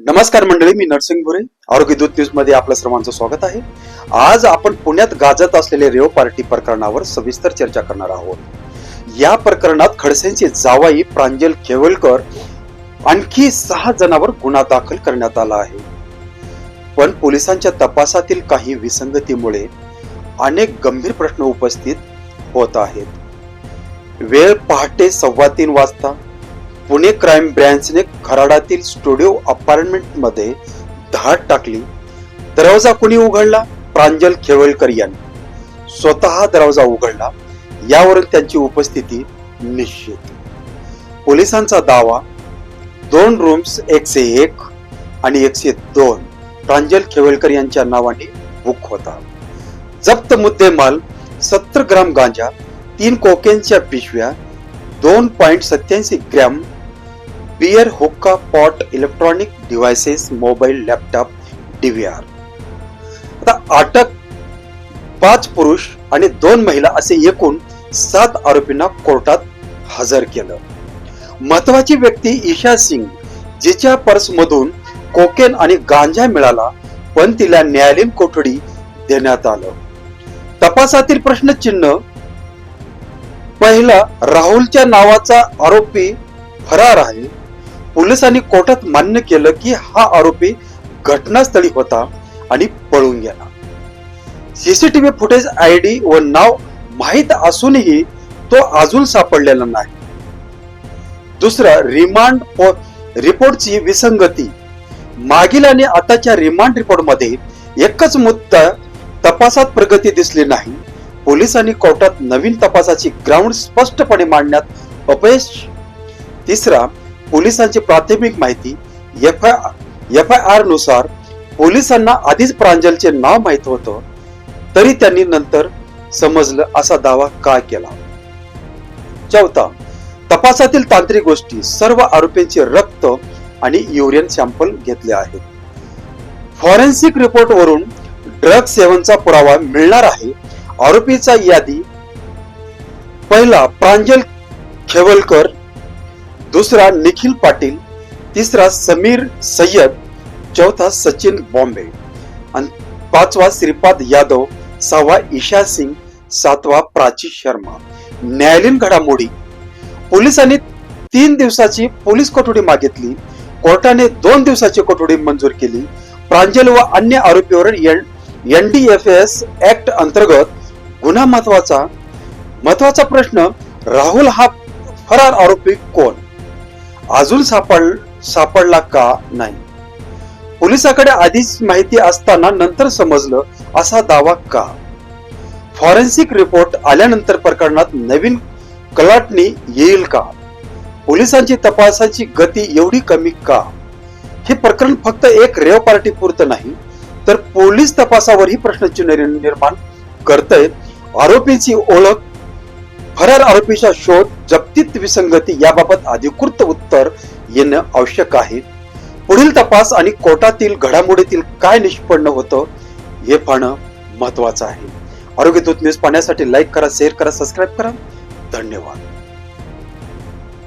नमस्कार मंडळी मी नरसिंग भुरे. आरोग्य दूत न्यूजमध्ये आपल्या सर्वांचं स्वागत आहे. आज आपण पुण्यात गाजत असलेले रेव पार्टी प्रकरणावर सविस्तर चर्चा करणार आहोत. या प्रकरणात खडसेंचे जावाई प्रांजल केवलकर आणखी सहा जणांवर गुन्हा दाखल करण्यात आला आहे. पण पोलिसांच्या तपासातील काही विसंगतीमुळे अनेक गंभीर प्रश्न उपस्थित होत आहेत. वेळ पहाटे सव्वा तीन वाजता पुणे क्राईम ब्रँचने खराडातील स्टुडिओ अपार्टमेंटमध्ये धाड टाकली. दरवाजा कुणी उघडला? प्रांजल खेवळकर यांनी. स्वतः दरवाजा उघडला. यावरून त्यांची उपस्थिती निश्चित. पोलिसांचा दावा दोन रूम्स एकशे एक आणि एकशे दोन प्रांजल खेवळकर यांच्या नावाने बुक होता. जप्त मुद्देमाल सत्तर ग्राम गांजा तीन कोकेनच्या पिशव्या दोन पॉईंट सत्याऐंशी ग्रॅम बियर हुक्का pot electronic devices mobile laptop DVR आता अटक पाच पुरुष आणि दोन महिला असे एकूण सात आरोपींना कोर्टात हजर केलं. महत्वाची व्यक्ती ईशा सिंग जिच्या पर्स मधून कोकेन आणि गांजा मिळाला पण तिला न्यायालयीन कोठडी देण्यात आलं. तपासातील प्रश्नचिन्ह पहिला राहुलच्या नावाचा आरोपी फरार आहे पोलिसांनी कोर्टात मान्य केलं की हा आरोपी घटनास्थळी होता आणि पळून गेला. सीसीटीव्ही फुटेज आयडी व नाव माहीत असूनही तो अजून सापडलेला नाही. दुसरं रिमांड रिपोर्टची विसंगती. मागील आणि आताच्या रिमांड रिपोर्टमध्ये एकच मुद्दा तपासात प्रगती दिसली नाही. पोलिसांनी कोर्टात नवीन तपासाची ग्राउंड स्पष्टपणे मांडण्यात अपयश. तिसरा पोलिसांची प्राथमिक माहिती एफ आय आरनुसार पोलिसांना आधीच प्रांजलचे नाव माहीत होतं तरी त्यांनी नंतर समजलं असा दावा का केला. चौथा तपासातील तांत्रिक गोष्टी सर्व आरोपींचे रक्त आणि युरियन सॅम्पल घेतले आहेत. फॉरेन्सिक रिपोर्ट वरून ड्रग सेवनचा पुरावा मिळणार आहे आरोपीचा यादी पहिला प्रांजल खेवलकर दुसरा निखिल पाटील तिसरा समीर सय्यद चौथा सचिन बॉम्बे. आणि पाचवा श्रीपाद यादव सहावा ईशा सिंग सातवा प्राची शर्मा. न्यायालयीन घडामोडी. पोलिसांनी तीन दिवसाची पोलीस कोठडी मागितली. कोर्टाने दोन दिवसाची कोठडी मंजूर केली. प्रांजल व अन्य आरोपीवर N D F S act अंतर्गत गुन्हा महत्त्वाचा महत्त्वाचा प्रश्न राहुल हा फरार आरोपी कोण? अजून सापड सापडला का नाही? पोलिसाकडे आधीच माहिती असताना नंतर समजलं असा दावा का? फॉरेन्सिक रिपोर्ट आल्यानंतर प्रकरणात नवीन कलाटणी येईल का? पोलिसांची तपासाची गती एवढी कमी का? हे प्रकरण फक्त एक रेव पार्टी पुरतं नाही तर पोलीस तपासावरही प्रश्नचिन्ह निर्माण करतय. आरोपीची ओळख फरार आरोपीचा शोध व्यक्तित्व विसंगती याबाबत अधिकृत उत्तर येणं आवश्यक आहे. पुढील तपास आणि कोर्टातील घडामोडीतील काय निष्पन्न होतं हे पाहणं महत्वाचं आहे. आरोग्य दूत न्यूज पाहण्यासाठी लाईक करा शेअर करा सबस्क्राईब करा. धन्यवाद.